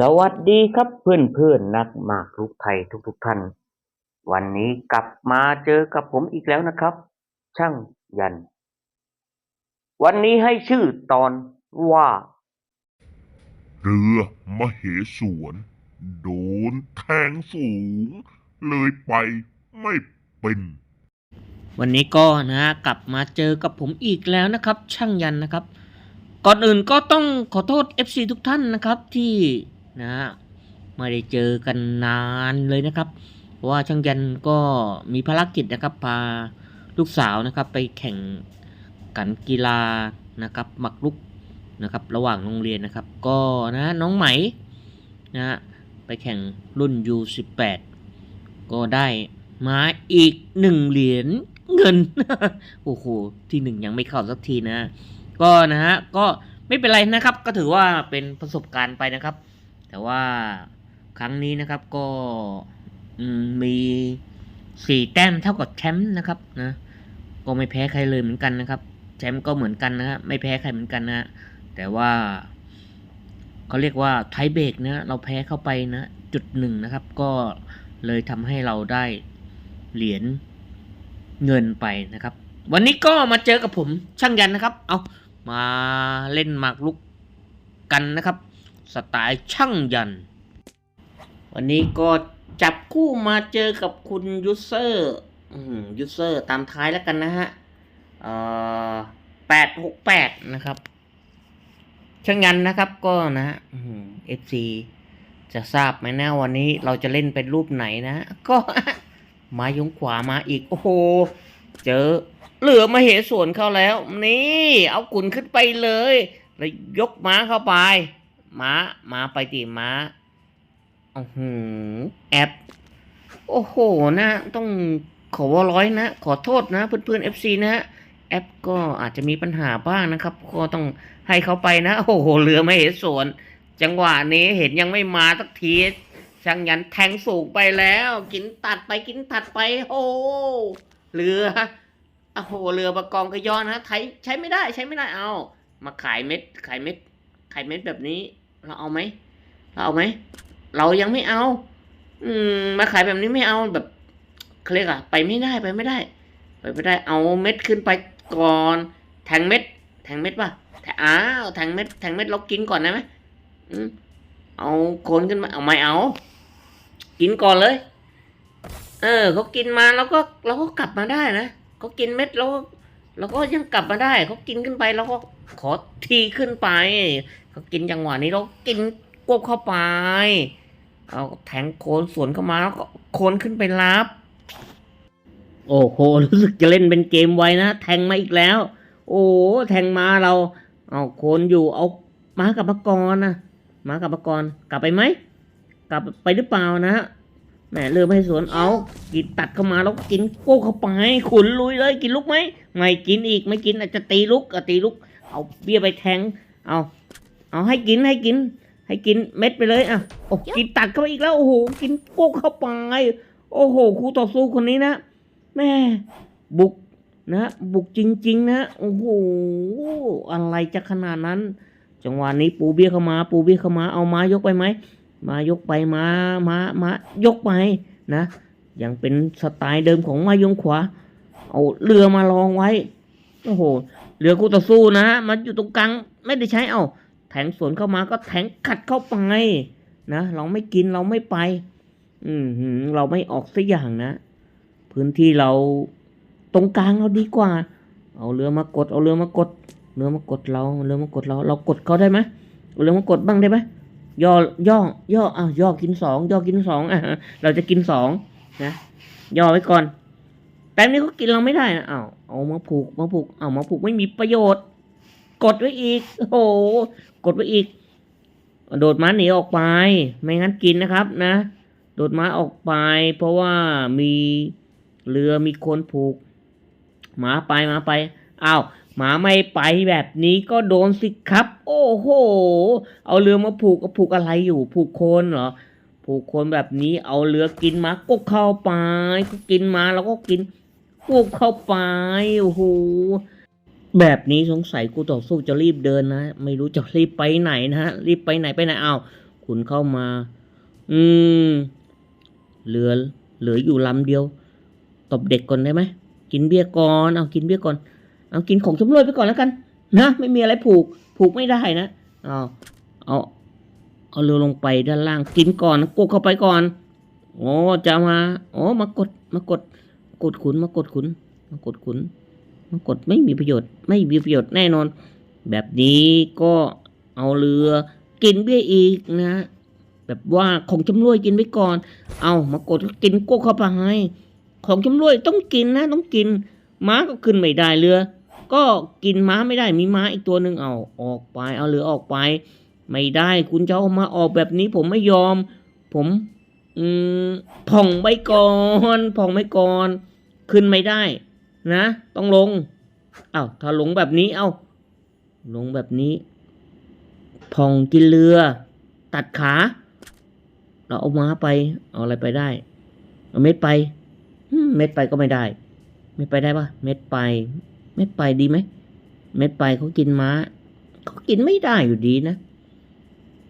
สวัสดีครับเพื่อนเพื่อนๆนักมากรุกไทยทุกๆท่าน วันนี้กลับมาเจอกับผมอีกแล้วนะครับ ช่างยัน วันนี้ให้ชื่อตอนว่า เรือมเหสวน โดนแทงสูง เลยไปไม่เป็นวันนี้ก็นะกลับมาเจอกับผมอีกแล้วนะครับ ช่างยันนะครับ ก่อนอื่นก็ต้องขอโทษ FC ทุกท่านนะครับที่ นะไม่ได้เจอกันนานเลยนะครับเพราะว่าช่างยันก็มีภารกิจนะครับพาลูกสาวนะครับไปแข่งกันกีฬานะครับหมักลุกนะครับระหว่างโรงเรียนนะครับก็นะน้องไหมนะไปแข่งรุ่น U18 ก็ได้มาอีกหนึ่งเหรียญเงิน โอ้โห ที่หนึ่งยังไม่เข้าสักทีนะ ก็นะฮะ ก็ไม่เป็นไรนะครับ ก็ถือว่าเป็นประสบการณ์ไปนะครับ แต่ว่าครั้งนี้นะครับก็มีสี่แต้มเท่ากับแชมป์นะครับนะก็ไม่แพ้ใครเลยเหมือนกันนะครับ แชมป์ก็เหมือนกันนะฮะไม่แพ้ใครเหมือนกันนะฮะแต่ว่าเขาเรียกว่าไทเบรกนะเราแพ้เข้าไปนะจุดหนึ่งนะครับ ก็เลยทำให้เราได้เหรียญเงินไปนะครับ วันนี้ก็มาเจอกับผมช่างยันนะครับ เอามาเล่นหมากรุกกันนะครับ สไตล์ช่างยัน วันนี้ก็จับคู่มาเจอกับคุณยูเซอร์ยูเซอร์ตามท้ายแล้วกันนะฮะแปดหกแปดนะครับช่างยันนะครับก็นะเอฟซีจะทราบไหมนะวันนี้เราจะเล่นเป็นรูปไหนนะ ก็มายงขวามาอีก โอ้โห เจอ เหลือมาเหส่วนเข้าแล้ว นี่ เอากุนขึ้นไปเลย แล้วยกม้าเข้าไป ม้า ม้าไปตีม้าโอ้โหแอป โอ้โหนะ ต้องขอว่าร้อยนะ ขอโทษนะเพื่อนๆเอฟซีนะ แอปก็อาจจะมีปัญหาบ้างนะครับ ก็ต้องให้เขาไปนะ โอ้โหเรือไม่เห็นสวน จังหวะนี้เห็นยังไม่มาสักทีช่างยันแทงสูงไปแล้ว กินตัดไปกินตัดไป โอ้เรือโอ้โหเรือประกองกระยอนนะไทยใช้ไม่ได้ใช้ไม่ได้เอา มาขายเม็ดขายเม็ด ขายเม็ดแบบนี้ เราเอาไหมเราเอาไหมเรายังไม่เอา อืม มาขายแบบนี้ไม่เอาแบบเขาเรียกอะไปไม่ได้ไปไม่ได้ ไปไม่ได้ เอาเม็ดขึ้นไปก่อน แทงเม็ด แทงเม็ดป่ะแทงอ้าวแทงเม็ดแทงเม็ดเรากินก่อนได้ไหมอืมเอาโคนขึ้นมาเอาไม่เอา กินก่อนเลย เออเขากินมาแล้วก็เราก็กลับมาได้นะเขากินเม็ดแล้วเราก็ยังกลับมาได้เขากินขึ้นไปแล้วก็ขอทีขึ้นไป เขากินจังหวะนี้เรากินกบเข้าไปเอาแทงโคนสวนเข้ามาแล้วก็โคนขึ้นไปรับ โอ้โหรู้สึกจะเล่นเป็นเกมไวนะแทงมาอีกแล้ว โอ้แทงมาเรา เอาโคนอยู่เอามากลับมาก่อนนะมากลับมาก่อนกลับไปไหมกลับไปหรือเปล่านะแหมเรือมให้สวนเอา กินตัดเข้ามาแล้วกินโก้เข้าไปขุนลุยเลยกินลูกไหมไม่กินอีกไม่กินอาจจะตีลูกอะตีลูกเอาเบี้ยไปแทง เอา เอาให้กินให้กิน ให้กินเม็ดไปเลยอะโอ้กินตัดเข้าไปอีกแล้วโอ้โหกินโก้เข้าไปโอ้โหครูต่อสู้คนนี้นะแม่บุกนะ บุกจริง ๆ นะโอ้โหอะไรจะขนาดนั้น จังหวะนี้ปูเบี้ยเข้ามา ปูเบี้ยเข้ามาเอามายกไปไหมมายกไปมามามายกไปนะยังเป็นสไตล์เดิมของมายงขวา เอาเรือมาลองไว้โอ้โหเรือคู่ต่อสู้นะมันอยู่ตรงกลางไม่ได้ใช้เอาแทงสวนเข้ามาก็แทงขัดเข้าไปนะ เราไม่กินเราไม่ไป อืมเราไม่ออกสักอย่างนะ พื้นที่เราตรงกลางเราดีกว่า เอาเรือมากด เอาเรือมากด เรือมากดเรา เรือมากดเรา เรากดเขาได้ไหมเอาเรือมากดบ้างได้ไหมย่อย่อย่ออ้าย่อกินสองย่อกินสองอะเราจะกินสองนะย่อไว้ก่อนแป๊บนี้เขากินเราไม่ได้นะเอ้าเอามาผูกมาผูกเอามาผูกไม่มีประโยชน์ กดไว้อีก โอ้โห กดไว้อีก โดดม้าหนีออกไป ไม่งั้นกินนะครับนะ โดดม้าออกไป เพราะว่ามีเรือมีคนผูกหมาไปหมาไปอ้าวหมาไม่ไปแบบนี้ก็โดนสิครับ โอ้โห เอาเรือมาผูกก็ผูกอะไรอยู่ ผูกโคนเหรอ ผูกโคนแบบนี้เอาเรือกินมาก็เข้าไป ก็กินมาแล้วก็กินกุบเข้าไป โอ้โห แบบนี้สงสัยกูต่อสู้จะรีบเดินนะ ไม่รู้จะรีบไปไหนนะฮะรีบไปไหนไปไหนเอาขุนเข้ามา อืม เหลือ เหลืออยู่ลำเดียว ตบเด็กก่อนได้ไหมกินเบี้ยก่อนเอากินเบี้ยก่อน เอากินของชำรวยไปก่อนแล้วกัน นะไม่มีอะไรผูก ผูกไม่ได้นะเอาเอาเอาเรือลงไปด้านล่างกินก่อนกดเข้าไปก่อนโอ้จะมาโอ้มากดมากด กดขุนมากดขุนมากดขุน กดไม่มีประโยชน์ ไม่มีประโยชน์แน่นอน แบบนี้ก็เอาเรือกินเบี้ยอีกนะ แบบว่าของชำรวยกินไว้ก่อน เอามากดกินโก้เข้าไปให้ของชำรวยต้องกินนะต้องกิน ม้าก็ขึ้นไม่ได้เรือ ก็กินม้าไม่ได้มีม้าอีกตัวหนึ่งเอาออกไป เอาเรือออกไป ไม่ได้คุณเจะเอามาออกแบบนี้ผมไม่ยอม ผมอืมผ่องไว้ก่อนผ่องไว้ก่อน ขึ้นไม่ได้ นะ ต้องลงเอา้าถ้าลงแบบนี้ เอา้าลงแบบนี้ผ่องกินเรือ ตัดขา เราเอาม้าไป เอาอะไรไปได้ เอาเม็ดไปเม็ดไปก็ไม่ได้ เม็ดไปได้ปะเม็ดไป เม็ดไปดีไหม เม็ดไปเขากินม้าเขากินไม่ได้อยู่ดีนะ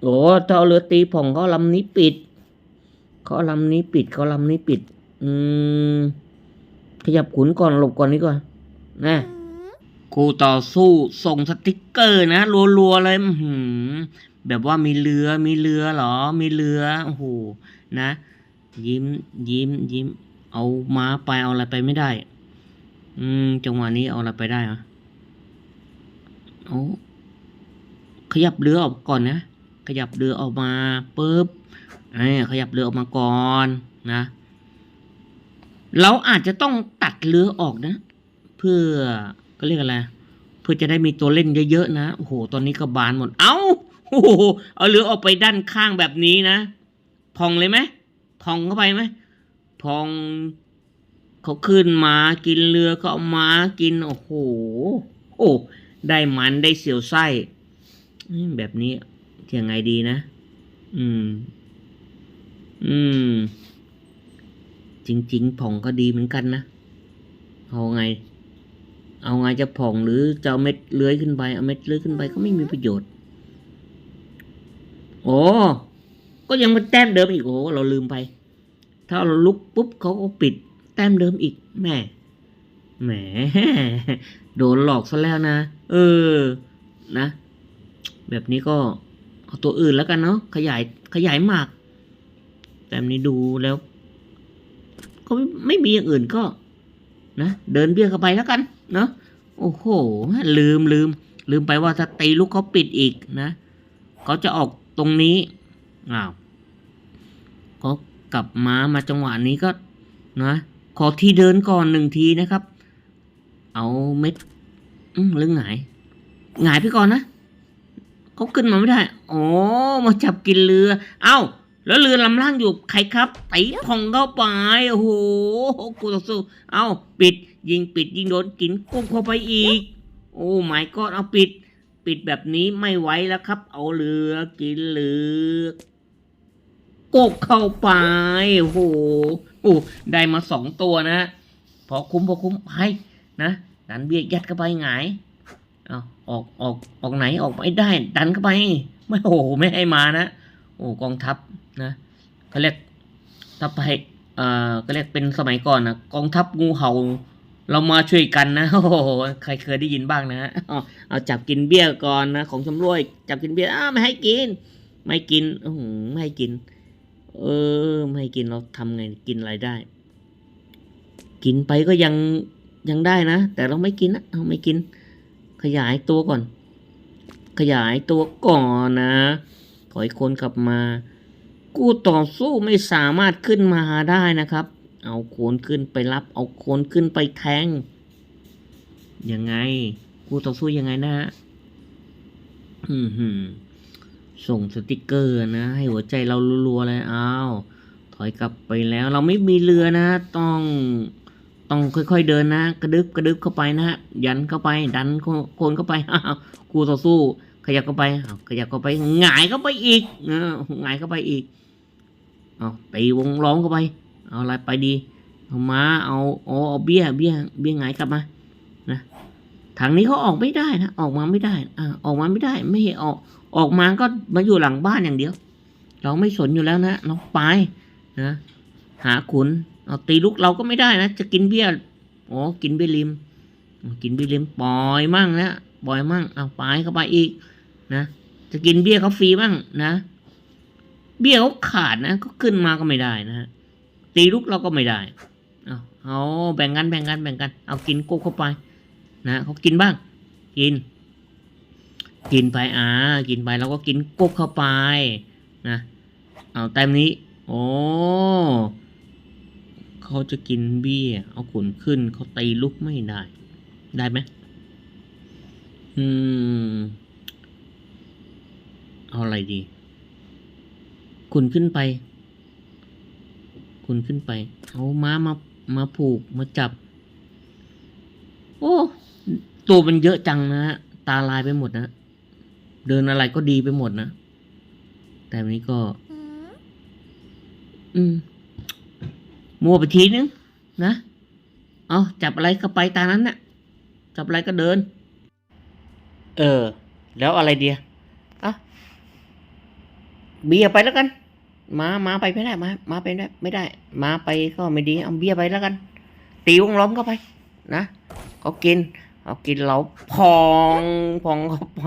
โอ้ถ้าเอาเรือตีผ่องเขาลำนี้ปิดเขาลำนี้ปิดเขาลำนี้ปิด อืม ขยับขุนก่อนหลบก่อนนี้ก่อนนะกูต่อสู้ส่งสติกเกอร์นะรัวๆเลยอื้อหือแบบว่ามีเรือมีเรือเหรอ มีเรือโอ้โหนะ ยิ้มยิ้มยิ้ม เอาม้าไปเอาอะไรไปไม่ได้ อืมจังหวะนี้เอาอะไรไปได้อะเอาขยับเรือออกก่อนนะ ขยับเรือออกมาปุ๊บไอ้ขยับเรือออกมาก่อนนะ เราอาจจะต้องตัดเรือออกนะ เพื่อก็เรียกอะไร เพื่อจะได้มีตัวเล่นเยอะๆนะโอ้โหตอนนี้ก็บานหมด เอ้าโอ้โหเอาเรือออกไปด้านข้างแบบนี้นะ พองเลยไหมพองเข้าไปไหมพองเขาขึ้นมากินเรือก็เอามากิน โอ้โห โอ้ ได้มันได้เสียวไส้แบบนี้ยังไงดีนะ อืม อืม จริงๆผ่องก็ดีเหมือนกันนะ เอาไง เอาไงจะผ่องหรือจะเอาเม็ดเลื้อยขึ้นไปเอาเม็ดเลื้อยขึ้นไปก็ไม่มีประโยชน์ โอ้ก็ยังเป็นแต้มเดิมอีกโอ้เราลืมไป ถ้าเราลุกปุ๊บเขาก็ปิด แต้มเดิมอีกแหมแหมโดนหลอกซะแล้วนะ เออ นะ แบบนี้ก็เอาตัวอื่นแล้วกันเนาะขยายขยายหมาก แต้มนี้ดูแล้ว ก็ไม่ไม่มีอย่างอื่นก็นะเดินเบี้ยเข้าไปแล้วกันเนาะโอ้โห ลืมลืม ลืมไปว่าถ้าตีลูกเขาปิดอีกนะเขาจะออกตรงนี้อ้าวก็กลับมามาจังหวะนี้ก็นะขอที่เดินก่อนหนึ่งทีนะครับ เอาเม็ดอืมหรือหงายหงายไปก่อนนะเขาขึ้นมาไม่ได้ โอ๋อมาจับกินเรือ เอ้า แล้วเรือลำล่างอยู่ใครครับไต่พองเข้าไปโอ้โหกูต่อสู้เอ้าปิด ยิงปิดยิงโดนกินกุ้งเข้าไปอีก โอ้ไม่ก็เอาปิด ปิดแบบนี้ไม่ไหวแล้วครับ เอาเรือกินเรือกบเข้าไปโอ้โหโอ้ได้มาสองตัวนะพอคุ้มพอคุ้มให้นะดันเบียดยัดเข้าไปหงายเอาออกออกออกไหนออกไม่ได้ ดันเข้าไป ไม่โอ้โหไม่ให้มานะโอ้กองทัพ นะเขาเรียกทัพไปเอ่อก็เรียกเป็นสมัยก่อนนะกองทัพงูเห่า เรามาช่วยกันนะโอ้โหใครเคยได้ยินบ้างนะฮะเอาจับกินเบี้ยก่อนนะของชำรวย จับกินเบี้ยอ้าไม่ให้กิน ไม่กินอือหือไม่ให้กิน เออ ไม่ให้กินเราทำไงกินอะไรได้ กินไปก็ยังยังได้นะ แต่เราไม่กินนะเอาไม่กิน ขยายตัวก่อน ขยายตัวก่อนนะถอยคนกลับมา กู้ต่อสู้ไม่สามารถขึ้นมาได้นะครับ เอาโคนขึ้นไปรับ เอาโคนขึ้นไปแทง ยังไง กู้ต่อสู้ยังไงนะฮะส่งสติกเกอร์นะ ให้หัวใจเรารัวๆเลยอ้าวถอยกลับไปแล้ว เราไม่มีเรือนะ ต้อง ต้องค่อยๆเดินนะ กระดึบกระดึบเข้าไปนะยันเข้าไป ดันโคนเข้าไปอ้าวกูต่อสู้ ขยับเข้าไปอ้าขยับเข้าไปหงายเข้าไปอีกเออหงายเข้าไปอีกเอาตีวงล้อมเข้าไป เอาอะไรไปดีเอามาเอาเอาเอาเบี้ยเบี้ยเบี้ยหงายกลับมานะทางนี้เขาออกไม่ได้นะออกมาไม่ได้อ่าออกมาไม่ได้ไม่ให้ออกออกมาก็มาอยู่หลังบ้านอย่างเดียว เราไม่สนอยู่แล้วนะน้องปายนะหาขุนเอาตีลูกเราก็ไม่ได้นะ จะกินเบี้ยโอ้กินเบี้ยริมกินเบี้ยริมปล่อยมั่งนะ ปล่อยมั่งเอาปายเข้าไปอีกนะจะกินเบี้ยเขาฟรีบ้างนะ เบี้ยเขาขาดนะก็ขึ้นมาก็ไม่ได้นะฮะตีลูกเราก็ไม่ได้เอาเอาแบ่งกันแบ่งกันแบ่งกัน เอากินกบเข้าไป นะเขากินบ้าง กิน กินไปอ่ากินไปแล้วก็กินกบเข้าไปนะเอาแต้มนี้ โอ้เขาจะกินเบี้ย เอาขุนขึ้นเขาตีลุกไม่ได้ ได้ไหม อืม เอาอะไรดี คุณขึ้นไป คุณขึ้นไป เอาม้ามามาผูกมาจับ โอ้ตัวมันเยอะจังนะฮะตาลายไปหมดนะ เดินอะไรก็ดีไปหมดนะ แต่วันนี้ก็ อืม มัวไปทีนึง นะ เอาจับอะไรก็ไปตามนั้นน่ะ จับอะไรก็เดิน เออ แล้วอะไรเดียอะเบียไปแล้วกันมามาไปไม่ได้มามาไปไม่ได้ไม่ได้มาไปก็ไม่ดีเอาเบียไปแล้วกัน ตีวงล้อมเข้าไป นะเขากินเขากินเราพองพองเข้าไป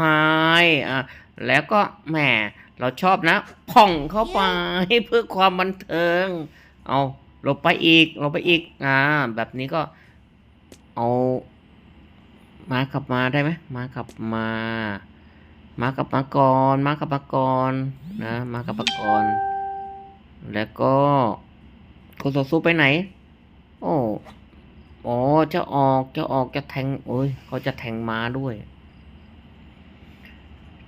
อะแล้วก็แหมเราชอบนะพ่องเข้าไปเพื่อความบันเทิง เอาลบไปอีกลบไปอีกอ่าแบบนี้ก็เอา มาขับมาได้ไหมมาขับมา มากับมาก่อนมากับมาก่อนนะมากับมาก่อนแล้วก็โคโซซูไปไหน โอ้อ๋จะออกจะออกจะแทงโอ้ยเขาจะแทงม้าด้วย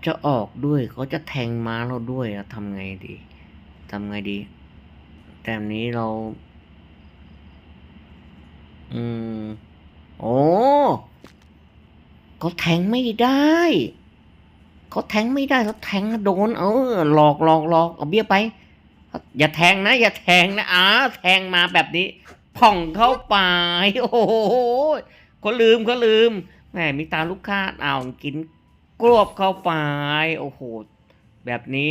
จะออกด้วยเขาจะแทงม้าเราด้วยอะทำไงดีทำไงดี แต่นี้เรา อืม โอ้ เขาแทงไม่ได้เขาแทงไม่ได้เขาแทงโดน เออหลอกหลอกหลอกเอาเบี้ยไป อย่าแทงนะ อย่าแทงนะอ้าแทงมาแบบนี้ผ่องเข้าไปโอ้โหเขาลืมเขาลืมแหมมีตาลูกค้าเอากินกรวบเข้าไปโอ้โหแบบนี้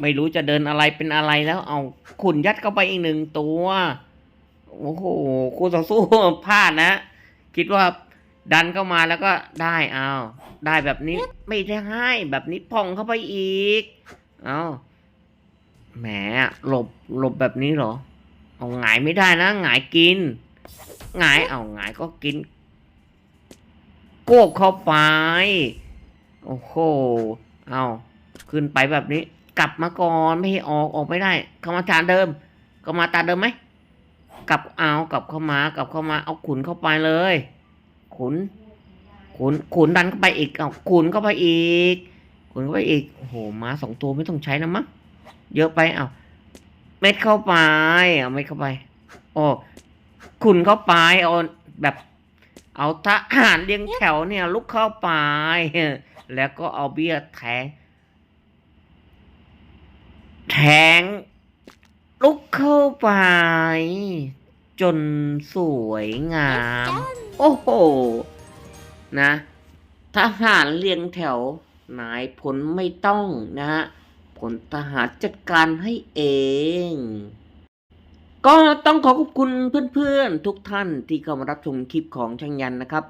ไม่รู้จะเดินอะไรเป็นอะไรแล้วเอาขุนยัดเข้าไปอีกหนึ่งตัว โอ้โหคู่ต่อสู้พลาดนะ คิดว่า ดันเข้ามาแล้วก็ได้เอาได้แบบนี้ไม่ได้ให้แบบนี้พองเข้าไปอีก เอาแหมหลบหลบแบบนี้เหรอ เอาหงายไม่ได้นะหงายกินหงายเอาหงายก็กิน โกกเข้าไป โอ้โหเอาขึ้นไปแบบนี้ กลับมาก่อนไม่ให้ออกออกไม่ได้ เข้ามาทานเดิม ก็มาตาเดิมไหมกลับเอากลับเข้ามากลับเข้ามาเอาขุนเข้าไปเลย ขุน ขุน ขุนดันเข้าไปอีก เอาขุนเข้าไปอีก ขุนเข้าไปอีก โอ้โหมาสองตัวไม่ต้องใช้นะมั้ง เยอะไป เอาเม็ดเข้าไป เอาเม็ดเข้าไป โอ้ขุนเข้าไป เอาแบบ เอาทหารเรียงแถวเนี่ย ลุกเข้าไป แล้วก็เอาเบี้ยแทง แทง ลุกเข้าไป จนสวยงาม โอ้โห นะทหารเรียงแถว นายผลไม่ต้องนะฮะผลทหารจัดการให้เอง ก็ต้องขอขอบคุณเพื่อนๆ ทุกท่านที่เข้ามารับชมคลิปของช่างยันนะครับ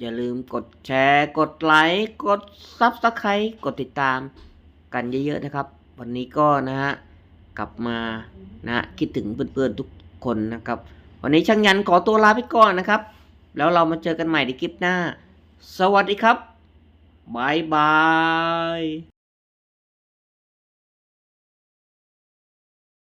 อย่าลืมกดแชร์ กดไลค์ กดซับสไครต์กดติดตามกันเยอะๆนะครับ วันนี้ก็นะฮะกลับมานะคิดถึงเพื่อนๆทุกคนนะครับ วันนี้ช่างยันขอตัวลาไปก่อนนะครับ แล้วเรามาเจอกันใหม่ในคลิปหน้า สวัสดีครับบายบาย